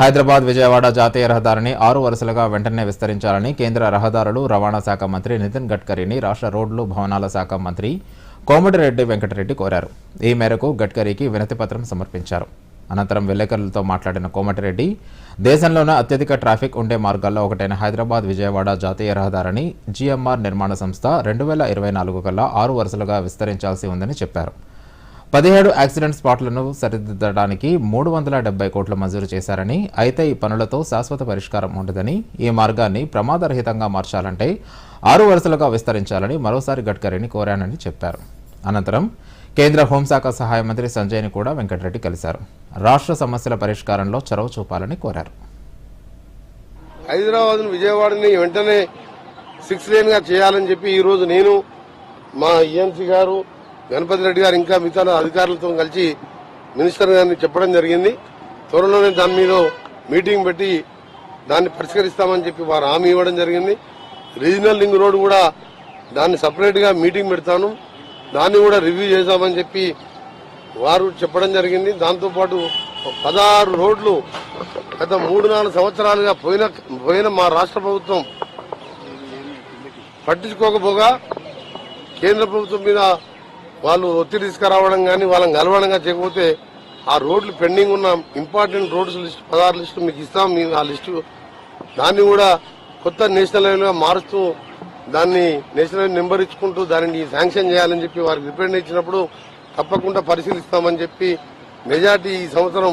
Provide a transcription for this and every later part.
హైదరాబాద్ విజయవాడ జాతీయ రహదారిని ఆరు వరుసలుగా వెంటనే విస్తరించాలని కేంద్ర రహదారులు రవాణా శాఖ మంత్రి నితిన్ గడ్కరీని రాష్ట్ర రోడ్లు భవనాల శాఖ మంత్రి కోమటిరెడ్డి వెంకటరెడ్డి కోరారు. ఈ మేరకు గడ్కరీకి వినతిపత్రం సమర్పించారు. అనంతరం విలేకరులతో మాట్లాడిన కోమటిరెడ్డి దేశంలోనే అత్యధిక ట్రాఫిక్ ఉండే మార్గాల్లో ఒకటైన హైదరాబాద్ విజయవాడ జాతీయ రహదారిని జీఎంఆర్ నిర్మాణ సంస్థ రెండు వేల ఇరవై నాలుగు కల్లా ఆరు వరుసలుగా విస్తరించాల్సి ఉందని చెప్పారు. పదిహేడు యాక్సిడెంట్ స్పాట్లను సరిదిద్దడానికి మూడు వందల డెబ్బై కోట్లు మంజూరు చేశారని అయితే ఈ పనులతో శాశ్వత పరిష్కారం ఉండదని ఈ మార్గాన్ని ప్రమాదరహితంగా మార్చాలంటే ఆరు వరుసలుగా విస్తరించాలని మరోసారి గడ్కరీని కోరానని చెప్పారు. అనంతరం కేంద్ర హోంశాఖ సహాయ మంత్రి సంజయ్ని కూడా వెంకటరెడ్డి కలిశారు. రాష్ట్ర సమస్యల పరిష్కారంలో చొరవ చూపాలని కోరారు. హైదరాబాద్ విజయవాడని వెంటనే సిక్స్ లేన్గా చేయాలని చెప్పి ఈ రోజు నేను మా ఈఎంసీ గారు గణపతి రెడ్డి గారు ఇంకా మిగతా అధికారులతో కలిసి మినిస్టర్ గారిని చెప్పడం జరిగింది. త్వరలోనే దాని మీద మీటింగ్ పెట్టి దాన్ని పరిష్కరిస్తామని చెప్పి వారు హామీ ఇవ్వడం జరిగింది. రీజనల్ లింక్ రోడ్ కూడా దాన్ని సపరేట్గా మీటింగ్ పెడతాను. దాన్ని కూడా రివ్యూ చేద్దామని చెప్పి వారు చెప్పడం జరిగింది. దాంతోపాటు పదహారు రోడ్లు గత మూడు నాలుగు సంవత్సరాలుగా పోయిన పోయిన మా రాష్ట్ర ప్రభుత్వం పట్టించుకోకపోగా కేంద్ర ప్రభుత్వం మీద వాళ్ళు ఒత్తిడి తీసుకురావడం కానీ వాళ్ళని కలవడం కానీ చేయకపోతే ఆ రోడ్లు పెండింగ్ ఉన్న ఇంపార్టెంట్ రోడ్స్ లిస్ట్ పదహారు లిస్టు మీకు ఇస్తాం మేము ఆ లిస్టు. దాన్ని కూడా కొత్త నేషనల్ హైవేగా మారుస్తూ దాన్ని నేషనల్ హైవే నెంబర్ ఇచ్చుకుంటూ దానిని శాంక్షన్ చేయాలని చెప్పి వారికి రిప్రజెంట్ ఇచ్చినప్పుడు తప్పకుండా పరిశీలిస్తామని చెప్పి మెజార్టీ ఈ సంవత్సరం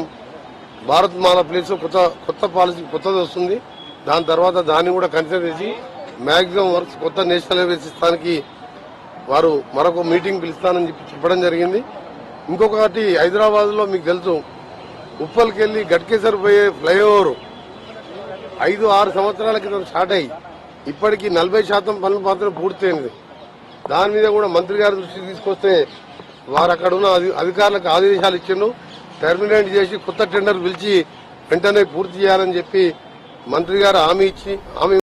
భారత్ మాల ప్లేస్ కొత్త కొత్త పాలసీ కొత్తది వస్తుంది. దాని తర్వాత దాన్ని కూడా కన్సిడర్ చేసి మ్యాక్సిమం వర్క్స్ కొత్త నేషనల్ హైవేస్ ఇస్తానికి వారు మరొక మీటింగ్ పిలుస్తానని చెప్పి చెప్పడం జరిగింది. ఇంకొకటి హైదరాబాద్లో మీకు తెలుసు ఉప్పల్కి గట్కేసర్ పోయే ఫ్లైఓవర్ ఐదు ఆరు సంవత్సరాల క్రితం స్టార్ట్ అయ్యి ఇప్పటికీ నలభై శాతం పనులు మాత్రం పూర్తయింది. దాని మీద కూడా మంత్రి గారి దృష్టికి తీసుకొస్తే వారు అక్కడ ఉన్న అధి- అధికారులకు ఆదేశాలు ఇచ్చిండు టెర్మినేట్ చేసి కొత్త టెండర్ పిలిచి వెంటనే పూర్తి చేయాలని చెప్పి మంత్రి గారు హామీ ఇచ్చి హామీ